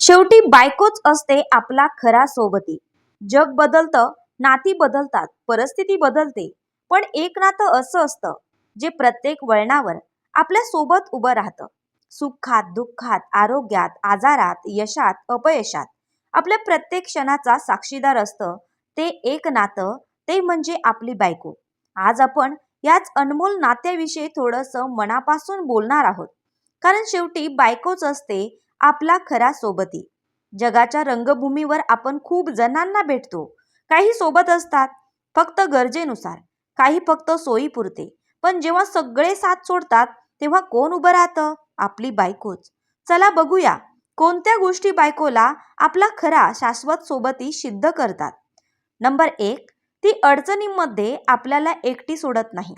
शेवटी बायकोच असते आपला खरा सोबती. जग बदलतं नाती बदलतात परिस्थिती बदलते. पण एक नातं असं असतं जे प्रत्येक वळणावर आपल्यासोबत उभं राहतं. सुखात दुःखात आरोग्यात आजारात यशात अपयशात आपल्या प्रत्येक क्षणाचा साक्षीदार असतं. ते एक नातं ते म्हणजे आपली बायको. आज आपण याच अनमोल नात्याविषयी थोडंसं मनापासून बोलणार आहोत. कारण शेवटी बायकोच असते आपला खरा सोबती. जगाच्या रंगभूमीवर आपण खूप जणांना भेटतो. काही सोबत असतात फक्त गरजेनुसार. काही फक्त सोयीपुरते. पण जेव्हा सगळे साथ सोडतात तेव्हा कोण उभं राहतं? आपली बायकोच. चला बघूया कोणत्या गोष्टी बायकोला आपला खरा शाश्वत सोबती सिद्ध करतात? नंबर एक ती अडचणींमध्ये आपल्याला एकटी सोडत नाही.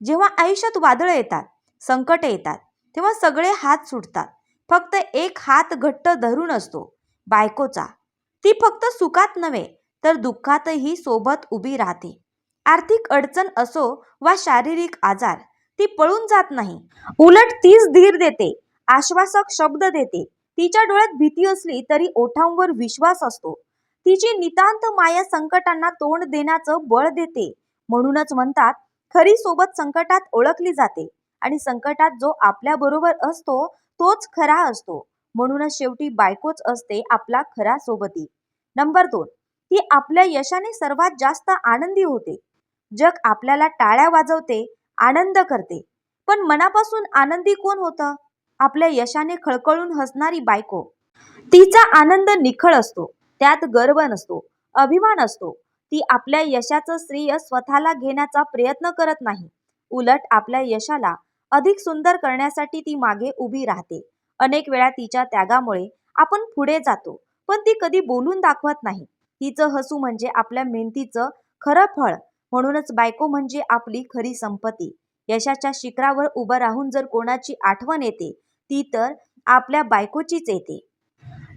जेव्हा आयुष्यात वादळं येतात संकटे येतात तेव्हा सगळे हात सुटतात फक्त एक हात घट्ट धरून असतो. बायकोचा. ती फक्त सुखात नव्हे तर दुःखातही सोबत उभी राहते. आर्थिक अडचण असो वा शारीरिक आजार ती पळून जात नाही. उलट तीच धीर देते आश्वासक शब्द देते. तिच्या डोळ्यात भीती असली तरी ओठांवर विश्वास असतो. तिची नितांत माया संकटांना तोंड देण्याचं बळ देते. म्हणूनच म्हणतात खरी सोबत संकटात ओळखली जाते आणि संकटात जो आपल्या बरोबर असतो तोच खरा असतो. म्हणूनच शेवटी बायकोच असते आपला खरा सोबती. नंबर दोन ती आपल्या यशाने सर्वात जास्त आनंदी होते. जग आपल्याला टाळ्या वाजवते आनंद करते. पण मनापासून आनंदी कोण होतं? आपल्या यशाने खळखळून हसणारी बायको. तिचा आनंद निखळ असतो त्यात गर्व नसतो अभिमान असतो. ती आपल्या यशाचं श्रेय स्वतःला घेण्याचा प्रयत्न करत नाही. उलट आपल्या यशाला अधिक सुंदर करण्यासाठी ती मागे उभी राहते. अनेक वेळा तिच्या त्यागामुळे आपण पुढे जातो पण ती कधी बोलून दाखवत नाही. तिचं हसू म्हणजे आपल्या मेहनतीचं खरं फळ म्हणूनच बायको म्हणजे आपली खरी संपत्ती. यशाच्या शिखरावर उभं राहून जर कोणाची आठवण येते ती तर आपल्या बायकोचीच येते.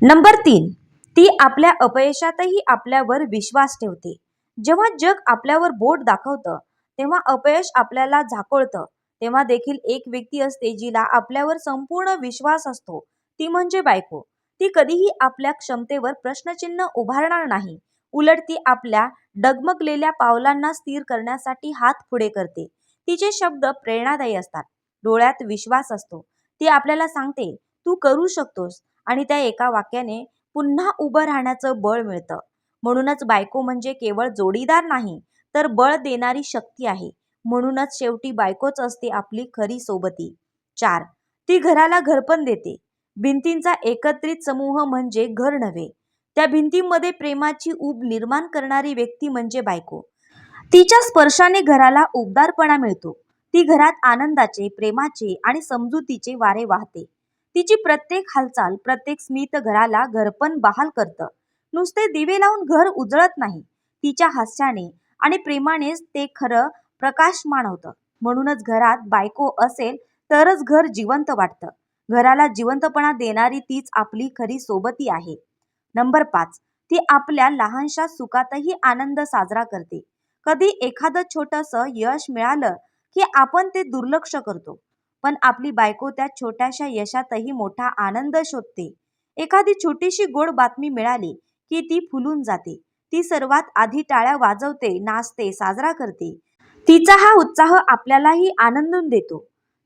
नंबर तीन ती आपल्या अपयशातही आपल्यावर विश्वास ठेवते. जेव्हा जग आपल्यावर बोट दाखवतं तेव्हा अपयश आपल्याला झाकोळतं. तेव्हा देखील एक व्यक्ती असते जिला आपल्यावर संपूर्ण विश्वास असतो. ती म्हणजे बायको. ती कधीही आपल्या क्षमतेवर प्रश्नचिन्ह उभारणार नाही. उलट ती आपल्या डगमगलेल्या पावलांना स्थिर करण्यासाठी हात पुढे करते. तिचे शब्द प्रेरणादायी असतात. डोळ्यात विश्वास असतो. ती आपल्याला सांगते तू करू शकतोस. आणि त्या एका वाक्याने पुन्हा उभं राहण्याचं बळ मिळतं. म्हणूनच बायको म्हणजे केवळ जोडीदार नाही तर बळ देणारी शक्ती आहे. म्हणूनच शेवटी बायकोच असते आपली खरी सोबती. चार. ती घराला घरपण देते. भिंतींचा एकत्रित समूह म्हणजे घर नव्हे. त्या भिंतीमध्ये प्रेमाची ऊब निर्माण करणारी व्यक्ती म्हणजे बायको. तिच्या स्पर्शाने घराला उबदारपणा मिळतो. ती घरात आनंदाचे प्रेमाचे आणि समजुतीचे वारे वाहते. तिची प्रत्येक हालचाल प्रत्येक स्मित घराला घरपण बहाल करतं. नुसते दिवे लावून घर उजळत नाही. तिच्या हास्याने आणि प्रेमानेच ते खरं प्रकाशमान होतं. म्हणूनच घरात बायको असेल तरच घर जिवंत वाटतं. घराला जिवंतपणा देणारी तीच आपली खरी सोबती आहे. नंबर पाच. ती आपल्या लहानशा सुखातही आनंद साजरा करते. कधी एखादं छोटस यश मिळालं की आपण ते दुर्लक्ष करतो. पण आपली बायको त्या छोट्याशा यशातही मोठा आनंद शोधते. एखादी छोटीशी गोड बातमी मिळाली की ती फुलून जाते. ती सर्वात आधी टाळ्या वाजवते नाचते साजरा करते. तिचा हा उत्साह आपल्यालाही आनंदून देतो.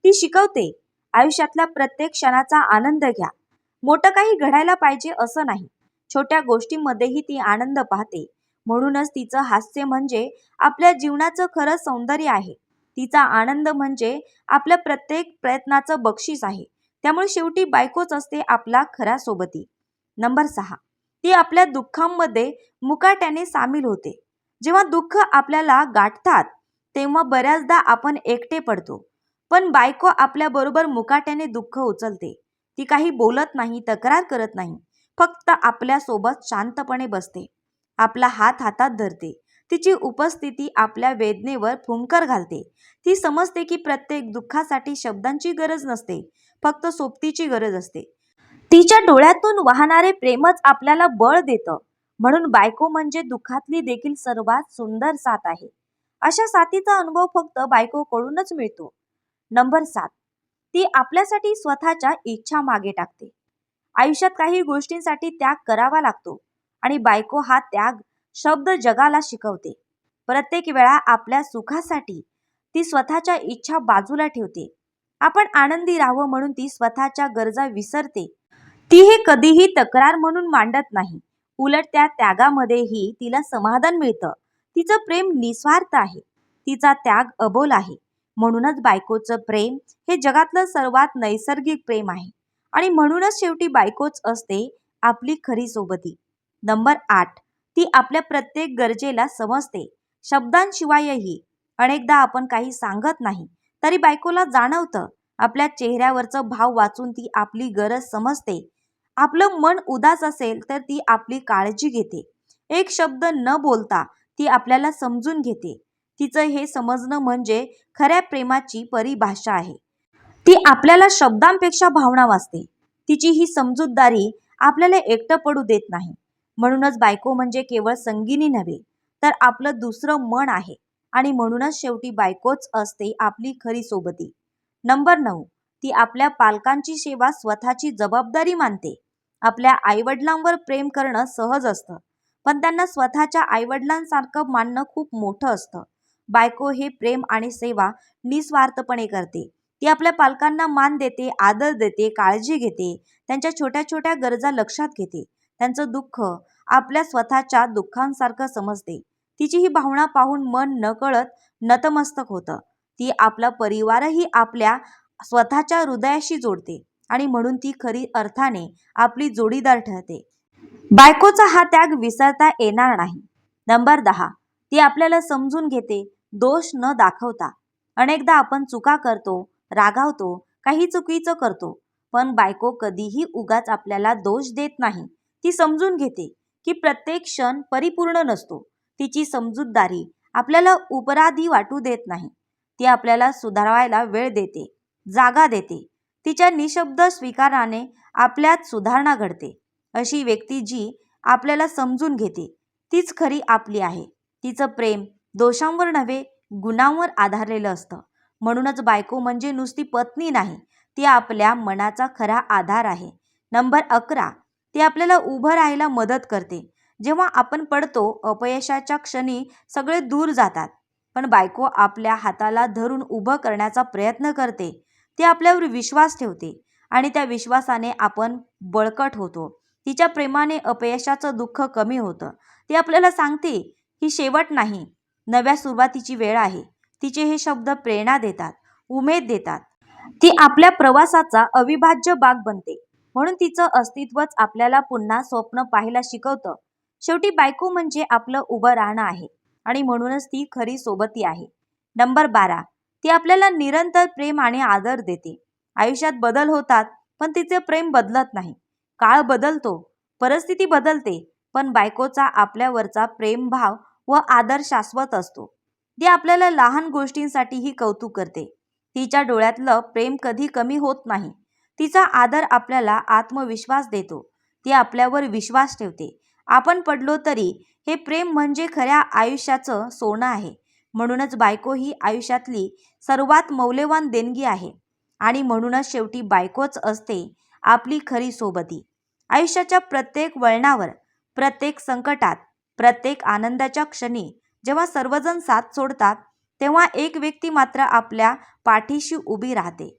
ती शिकवते आयुष्यातल्या प्रत्येक क्षणाचा आनंद घ्या. मोठं काही घडायला पाहिजे असं नाही. छोट्या गोष्टींमध्येही ती आनंद पाहते. म्हणूनच तिचं हास्य म्हणजे आपल्या जीवनाचं खरं सौंदर्य आहे. तिचा आनंद म्हणजे आपल्या प्रत्येक प्रयत्नाचं बक्षीस आहे. त्यामुळे शेवटी बायकोच असते आपला खरा सोबती नंबर सहा. ती आपल्या दुःखांमध्ये मुकाट्याने सामील होते. जेव्हा दुःख आपल्याला गाठतात तेव्हा बऱ्याचदा आपण एकटे पडतो. पण बायको आपल्याबरोबर मुकाट्याने दुःख उचलते. ती काही बोलत नाही तक्रार करत नाही. फक्त आपल्यासोबत शांतपणे बसते. आपला हात हातात धरते. तिची उपस्थिती आपल्या वेदनेवर फुंकर घालते. ती समजते की प्रत्येक दुःखासाठी शब्दांची गरज नसते. फक्त सोबतीची गरज असते. तिच्या डोळ्यातून वाहणारे प्रेमच आपल्याला बळ देतं. म्हणून बायको म्हणजे दुःखातली देखील सर्वात सुंदर साथ आहे. अशा साथीचा अनुभव फक्त बायकोकडूनच मिळतो. नंबर सात. ती आपल्यासाठी स्वतःच्या इच्छा मागे टाकते. आयुष्यात काही गोष्टींसाठी त्याग करावा लागतो आणि बायको हा त्याग शब्द जगाला शिकवते. प्रत्येक वेळा आपल्या सुखासाठी ती स्वतःच्या इच्छा बाजूला ठेवते. आपण आनंदी राहावं म्हणून ती स्वतःच्या गरजा विसरते. ती हे कधीही तक्रार म्हणून मांडत नाही. उलट त्या त्यागामध्येही तिला समाधान मिळतं. तिचं प्रेम निस्वार्थ आहे. तिचा त्याग अबोल आहे. म्हणूनच बायकोचं प्रेम हे जगातलं सर्वात नैसर्गिक प्रेम आहे. आणि म्हणूनच शेवटी बायकोच असते आपली खरी सोबती. नंबर आठ. ती आपल्या प्रत्येक गरजेला समजते. शब्दांशिवायही अनेकदा आपण काही सांगत नाही तरी बायकोला जाणवतं. आपल्या चेहऱ्यावरचं भाव वाचून ती आपली गरज समजते. आपलं मन उदास असेल तर ती आपली काळजी घेते. एक शब्द न बोलता ती आपल्याला समजून घेते. तिचं हे समजणं म्हणजे खऱ्या प्रेमाची परिभाषा आहे. ती आपल्याला शब्दांपेक्षा भावना वाचते. तिची ही समजूतदारी आपल्याला एकटं पडू देत नाही. म्हणूनच बायको म्हणजे केवळ संगिनी नव्हे तर आपलं दुसरं मन आहे आणि म्हणूनच शेवटी बायकोच असते आपली खरी सोबती. नंबर नऊ. ती आपल्या पालकांची सेवा स्वतःची जबाबदारी मानते. आपल्या आईवडिलांवर प्रेम करणं सहज असतं. पण त्यांना स्वतःच्या आईवडिलांसारखं मानणं खूप मोठं असतं. बायको हे प्रेम आणि सेवा निस्वार्थपणे करते. ती आपल्या पालकांना मान देते आदर देते काळजी घेते त्यांच्या छोट्या छोट्या गरजा लक्षात घेते. त्यांचं दुःख आपल्या स्वतःच्या दुःखांसारखं समजते. तिची ही भावना पाहून मन नकळत नतमस्तक होतं. ती आपला परिवारही आपल्या स्वतःच्या हृदयाशी जोडते आणि म्हणून ती खरी अर्थाने आपली जोडीदार ठरते. बायकोचा हा त्याग विसरता येणार नाही. नंबर दहा. ती आपल्याला समजून घेते दोष न दाखवता. अनेकदा आपण चुका करतो रागावतो काही चुकीचं करतो पण बायको कधीही उगाच आपल्याला दोष देत नाही. ती समजून घेते की प्रत्येक क्षण परिपूर्ण नसतो. तिची समजूतदारी आपल्याला उपराधी वाटू देत नाही. ती आपल्याला सुधारवायला वेळ देते जागा देते. तिच्या निशब्द स्वीकाराने आपल्यात सुधारणा घडते. अशी व्यक्ती जी आपल्याला समजून घेते तीच खरी आपली आहे. तिचं प्रेम दोषांवर नव्हे गुणांवर आधारलेलं असतं. म्हणूनच बायको म्हणजे नुसती पत्नी नाही ती आपल्या मनाचा खरा आधार आहे. नंबर अकरा ती आपल्याला उभं राहायला मदत करते. जेव्हा आपण पडतो अपयशाच्या क्षणी सगळे दूर जातात. पण बायको आपल्या हाताला धरून उभं करण्याचा प्रयत्न करते. ती आपल्यावर विश्वास ठेवते आणि त्या विश्वासाने आपण बळकट होतो. तिच्या प्रेमाने अपयशाचं दुःख कमी होतं. ती आपल्याला सांगते ही शेवट नाही. नव्या सुरुवातीची वेळ आहे. तिचे हे शब्द प्रेरणा देतात उमेद देतात. ती आपल्या प्रवासाचा अविभाज्य भाग बनते. म्हणून तिचं अस्तित्वच आपल्याला पुन्हा स्वप्न पाहायला शिकवतं. शेवटी बायको म्हणजे आपलं उभं राहणं आहे आणि म्हणूनच ती खरी सोबती आहे. नंबर बारा. ती आपल्याला निरंतर प्रेम आणि आदर देते. आयुष्यात बदल होतात पण तिचे प्रेम बदलत नाही. काळ बदलतो परिस्थिती बदलते पण बायकोचा आपल्यावरचा प्रेमभाव व आदर शाश्वत असतो. ती आपल्याला लहान गोष्टींसाठीही कौतुक करते. तिच्या डोळ्यातलं प्रेम कधी कमी होत नाही. तिचा आदर आपल्याला आत्मविश्वास देतो. ती आपल्यावर विश्वास ठेवते. आपण पडलो तरी हे प्रेम म्हणजे खऱ्या आयुष्याचं सोनं आहे. म्हणूनच बायको ही आयुष्यातली सर्वात मौल्यवान देणगी आहे. आणि म्हणूनच शेवटी बायकोच असते आपली खरी सोबती. आयुष्याच्या प्रत्येक वळणावर प्रत्येक संकटात प्रत्येक आनंदाच्या क्षणी जेव्हा सर्वजण साथ सोडतात तेव्हा एक व्यक्ती मात्र आपल्या पाठीशी उभी राहते.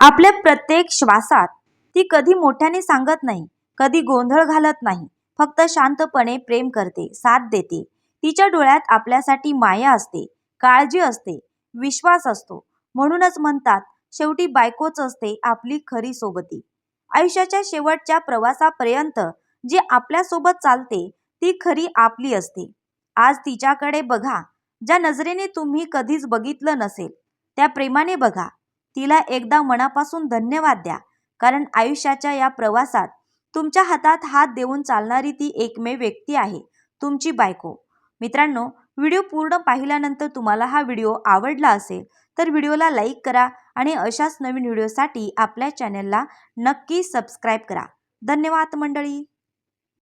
आपल्या प्रत्येक श्वासात ती कधी मोठ्याने सांगत नाही कधी गोंधळ घालत नाही फक्त शांतपणे प्रेम करते साथ देते. तिच्या डोळ्यात आपल्यासाठी माया असते काळजी असते विश्वास असतो. म्हणूनच म्हणतात शेवटी बायकोच असते आपली खरी सोबती. आयुष्याच्या शेवटच्या प्रवासापर्यंत जी आपल्यासोबत चालते ती खरी आपली असते. आज तिच्याकडे बघा ज्या नजरेने तुम्ही कधीच बघितलं नसेल त्या प्रेमाने बघा. तिला एकदा मनापासून धन्यवाद द्या कारण आयुष्याच्या या प्रवासात तुमच्या हातात हात देऊन चालणारी ती एकमेव व्यक्ती आहे तुमची बायको. मित्रांनो व्हिडिओ पूर्ण पाहिल्यानंतर तुम्हाला हा व्हिडिओ आवडला असेल तर व्हिडिओला लाईक करा आणि अशाच नवीन व्हिडिओसाठी आपल्या चॅनलला नक्की सबस्क्राईब करा. धन्यवाद मंडळी.